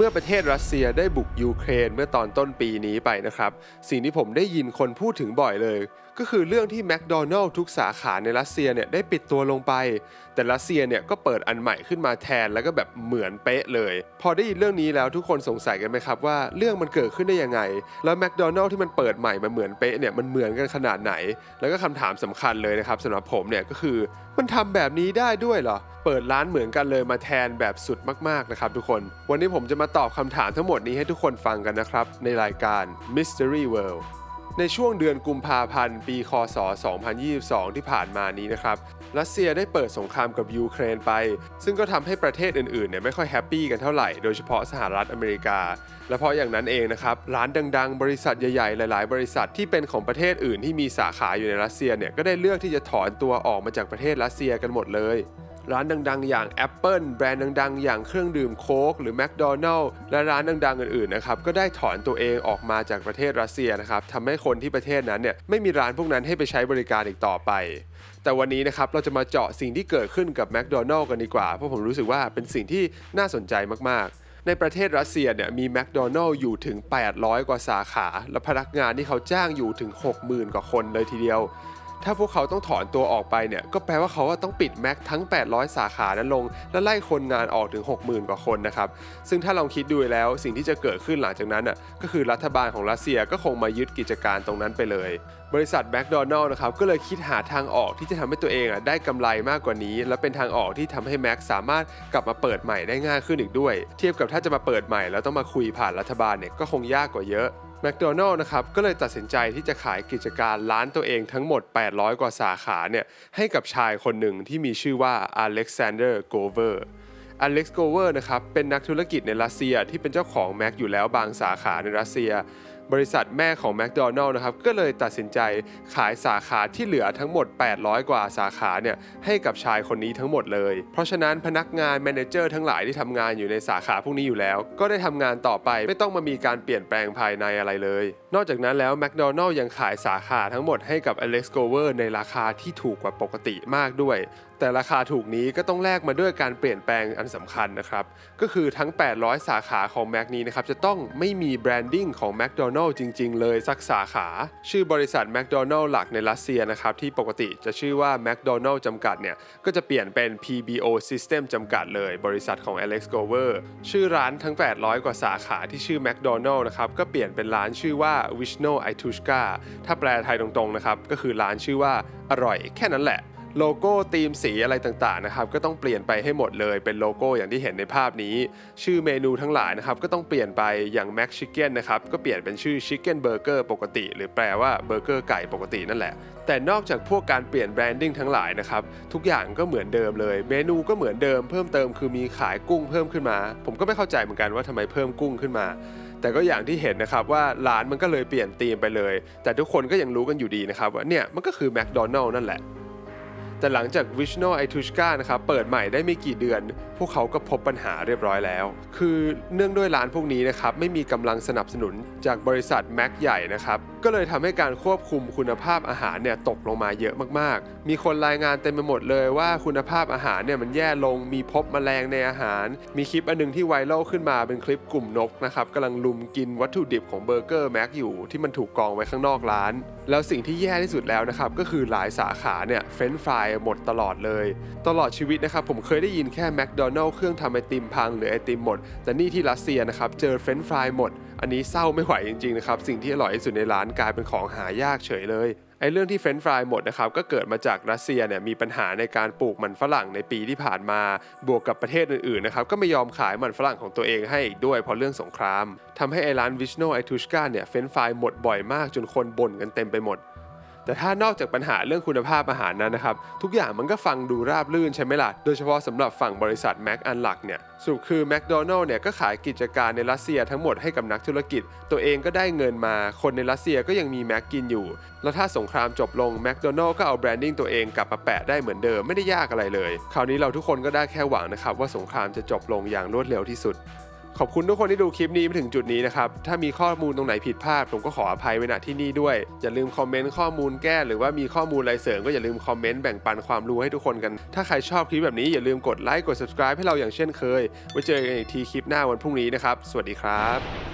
เมื่อประเทศรัสเซียได้บุกยูเครนเมื่อตอนต้นปีนี้ไปนะครับ สิ่งที่ผมได้ยินคนพูดถึงบ่อยเลย ก็คือเรื่องที่แมคโดนัลล์ทุกสาขาในรัสเซียเนี่ยได้ปิดตัวลงไป แต่รัสเซียเนี่ยก็เปิดอันใหม่ขึ้นมาแทนแล้วก็แบบเหมือนเป๊ะเลย พอได้ยินเรื่องนี้แล้วทุกคนสงสัยกันไหมครับว่าเรื่องมันเกิดขึ้นได้ยังไง แล้วแมคโดนัลล์ที่มันเปิดใหม่มาเหมือนเป๊ะเนี่ยมันเหมือนกันขนาดไหน แล้วก็คำถามสำคัญเลยนะครับสำหรับผมเนี่ยก็คือมันทำแบบนี้ได้ด้วยเหรอเปิดร้านเหมือนกันเลยมาแทนแบบสุดมากๆนะครับทุกคน วันนี้ผมจะมาตอบคำถามทั้งหมดนี้ให้ทุกคนฟังกันนะครับ ในรายการ Mystery World ในช่วงเดือนกุมภาพันธ์ ปี คศ 2022 ที่ผ่านมานี้นะครับ รัสเซียได้เปิดสงครามกับยูเครนไป ซึ่งก็ทำให้ประเทศอื่นๆเนี่ยไม่ค่อยแฮปปี้กันเท่าไหร่ โดยเฉพาะสหรัฐอเมริกา และเพราะอย่างนั้นเองนะครับ ร้านดัง ๆ บริษัทใหญ่ๆ หลาย ๆ บริษัทที่เป็นของประเทศอื่นที่มีสาขาอยู่ในรัสเซียเนี่ย ก็ได้เลือกที่จะถอนตัวออกมาจากประเทศรัสเซียกันหมดเลย ร้านดังๆ อย่าง Apple แบรนด์ดังๆ อย่างเครื่องดื่มโค้กหรือ McDonald และร้านดังๆ อื่นๆ นะครับ ก็ได้ถอนตัวเองออกมาจากประเทศรัสเซียนะครับทำให้คนที่ประเทศนั้นเนี่ยไม่มีร้านพวกนั้นให้ไปใช้บริการอีกต่อไป แต่วันนี้นะครับเราจะมาเจาะสิ่งที่เกิดขึ้นกับ McDonald กันดีกว่า เพราะผมรู้สึกว่าเป็นสิ่งที่น่าสนใจมากๆในประเทศรัสเซียเนี่ยมี McDonald อยู่ถึง 800 กว่าสาขา และพนักงานที่เขาจ้างอยู่ถึง 60,000 กว่าคนเลยทีเดียว ถ้าพวกเขาต้องถอนตัวออกไปเนี่ยก็แปลว่าเขาว่าต้องปิดแม็กทั้ง 800 สาขานั้นลง และไล่คนงานออกถึง 60,000 กว่าคนนะครับ ซึ่งถ้าลองคิดดูแล้วสิ่งที่จะเกิดขึ้นหลังจากนั้นอะก็คือรัฐบาลของรัสเซียก็คงมายึดกิจการตรงนั้นไปเลย บริษัทแมคโดนัลล์นะครับก็เลยคิดหาทางออกที่จะทำให้ตัวเองอะได้กำไรมากกว่านี้ และเป็นทางออกที่ทำให้แม็กสามารถกลับมาเปิดใหม่ได้ง่ายขึ้นอีกด้วย เทียบกับถ้าจะมาเปิดใหม่แล้วต้องมาคุยผ่านรัฐบาลเนี่ยก็คงยากกว่าเยอะ แมคโดนัลล์นะครับก็เลยตัดสินใจที่จะขายกิจการร้านตัวเองทั้งหมด 800 กว่าสาขาเนี่ยให้กับชายคนหนึ่งที่มีชื่อว่าอเล็กซานเดอร์โกเวอร์อเล็กซ์โกเวอร์นะครับเป็นนักธุรกิจในรัสเซียที่เป็นเจ้าของแม็กอยู่แล้วบางสาขาในรัสเซีย บริษัทแม่ของแมคโดนัลล์นะครับก็เลยตัดสินใจขายสาขาที่เหลือทั้งหมด 800 กว่าสาขาเนี่ยให้กับชายคนนี้ทั้งหมดเลย เพราะฉะนั้นพนักงานแมเนเจอร์ทั้งหลายที่ทำงานอยู่ในสาขาพวกนี้อยู่แล้ว ก็ได้ทำงานต่อไปไม่ต้องมามีการเปลี่ยนแปลงภายในอะไรเลยนอกจากนั้นแล้วแมคโดนัลล์ยังขายสาขาทั้งหมดให้กับอเล็กซ์โกเวอร์ในราคาที่ถูกกว่าปกติมากด้วย แต่ราคาถูกนี้ก็ต้องแลกมาด้วยการเปลี่ยนแปลงอันสำคัญนะครับ ก็คือทั้ง 800 สาขาของแม็กนี้นะครับ จะต้องไม่มีแบรนดิ้งของแมคโดนัลล์จริง ๆ เลยสักสาขา ชื่อบริษัทแมคโดนัลล์หลักในรัสเซียนะครับ ที่ปกติจะชื่อว่าแมคโดนัลล์จำกัดเนี่ย ก็จะเปลี่ยนเป็น PBO System จำกัดเลย บริษัทของ Alex Gover ชื่อร้านทั้ง 800 กว่าสาขาที่ชื่อแมคโดนัลล์นะครับก็เปลี่ยนเป็นร้านชื่อว่าวิชโนไอทูชกาถ้าแปลไทยตรงๆนะครับ ก็คือร้านชื่อว่าอร่อยแค่นั้นแหละ โลโก้ธีมสีอะไรต่างๆนะครับก็ต้องเปลี่ยนไปให้หมดเลยเป็นโลโก้อย่างที่เห็นในภาพนี้ ชื่อเมนูทั้งหลายนะครับก็ต้องเปลี่ยนไปอย่าง Mac Chicken นะครับก็เปลี่ยนเป็นชื่อ Chicken Burger ปกติ หรือแปลว่าเบอร์เกอร์ไก่ปกตินั่นแหละ แต่นอกจากพวกการเปลี่ยนแบรนดิ้งทั้งหลายนะครับทุกอย่างก็เหมือนเดิมเลย เมนูก็เหมือนเดิมเพิ่มเติมคือมีขายกุ้งเพิ่มขึ้นมา ผมก็ไม่เข้าใจเหมือนกันว่าทำไมเพิ่มกุ้งขึ้นมาแต่ก็อย่างที่เห็นนะครับว่าร้านมันก็เลยเปลี่ยนธีมไปเลย แต่ทุกคนก็ยังรู้กันอยู่ดีนะครับว่าเนี่ยมันก็คือแมคโดนัลล์นั่นแหละ แต่หลังจาก v i s h n o i t u s h k a นะครับเปิดใหม่ได้ไม่กี่เดือน พวกเขาก็พบปัญหาเรียบร้อยแล้ว คือเนื่องด้วยร้านพวกนี้นะครับไม่มีกำลังสนับสนุนจากบริษัทแม็กใหญ่นะครับก็เลยทำให้การควบคุมคุณภาพอาหารเนี่ยตกลงมาเยอะมากๆ มีคนรายงานเต็มไปหมดเลยว่าคุณภาพอาหารเนี่ยมันแย่ลงมีพบแมลงในอาหาร มีคลิปอันหนึงที่ไวรัลขึ้นมาเป็นคลิปกลุ่มนกนะครับกำลังลุมกินวัตถุดิบของเบอร์เกอร์แม็กอยู่ที่มันถูกกองไว้ข้างนอกร้าน แล้วสิ่งที่แย่ที่สุดแล้วนะครับก็คือหลายสาขาเนี่ยเฟรนฟรายหมดตลอดเลย ตลอดชีวิตนะครับผมเคยได้ยินแค่แมคโดนัลล์เครื่องทำไอติมพังหรือไอติมหมด แต่นี่ที่รัสเซียนะครับเจอเฟรนช์ฟรายหมด อันนี้เศร้าไม่ไหวจริงๆนะครับสิ่งที่อร่อยที่สุดในร้านกลายเป็นของหายากเฉยเลยไอ้เรื่องที่เฟรนช์ฟรายหมดนะครับก็เกิดมาจากรัสเซียเนี่ยมีปัญหาในการปลูกมันฝรั่งในปีที่ผ่านมา บวกกับประเทศอื่นๆนะครับก็ไม่ยอมขายมันฝรั่งของตัวเองให้อีกด้วยเพราะเรื่องสงครามทำให้ไอ้ร้านวิชโนไอทูชกาเนี่ยเฟรนช์ฟรายหมดบ่อยมากจนคนบ่นกันเต็มไปหมด แต่ถ้านอกจากปัญหาเรื่องคุณภาพอาหารนั้นนะครับ ทุกอย่างมันก็ฟังดูราบรื่นใช่ไหมล่ะ โดยเฉพาะสำหรับฝั่งบริษัทแม็กอันหลักเนี่ยสรุปคือแมคโดนัลล์เนี่ยก็ขายกิจการในรัสเซียทั้งหมดให้กับนักธุรกิจ ตัวเองก็ได้เงินมา คนในรัสเซียก็ยังมีแม็กกินอยู่ แล้วถ้าสงครามจบลงแมคโดนัลล์ก็เอาแบรนดิ้งตัวเองกลับมาแปะได้เหมือนเดิมไม่ได้ยากอะไรเลย คราวนี้เราทุกคนก็ได้แค่หวังนะครับว่าสงครามจะจบลงอย่างรวดเร็วที่สุด ขอบคุณทุกคนที่ดูคลิปนี้มาถึงจุดนี้นะครับ ถ้ามีข้อมูลตรงไหนผิดพลาด ผมก็ขออภัยไว้ณที่นี่ด้วย อย่าลืมคอมเมนต์ข้อมูลแก้ หรือว่ามีข้อมูลอะไรเสริมก็อย่าลืมคอมเมนต์แบ่งปันความรู้ให้ทุกคนกัน ถ้าใครชอบคลิปแบบนี้อย่าลืมกดไลค์กด subscribe ให้เราอย่างเช่นเคย ไว้เจอกันอีกทีคลิปหน้าวันพรุ่งนี้นะครับ สวัสดีครับ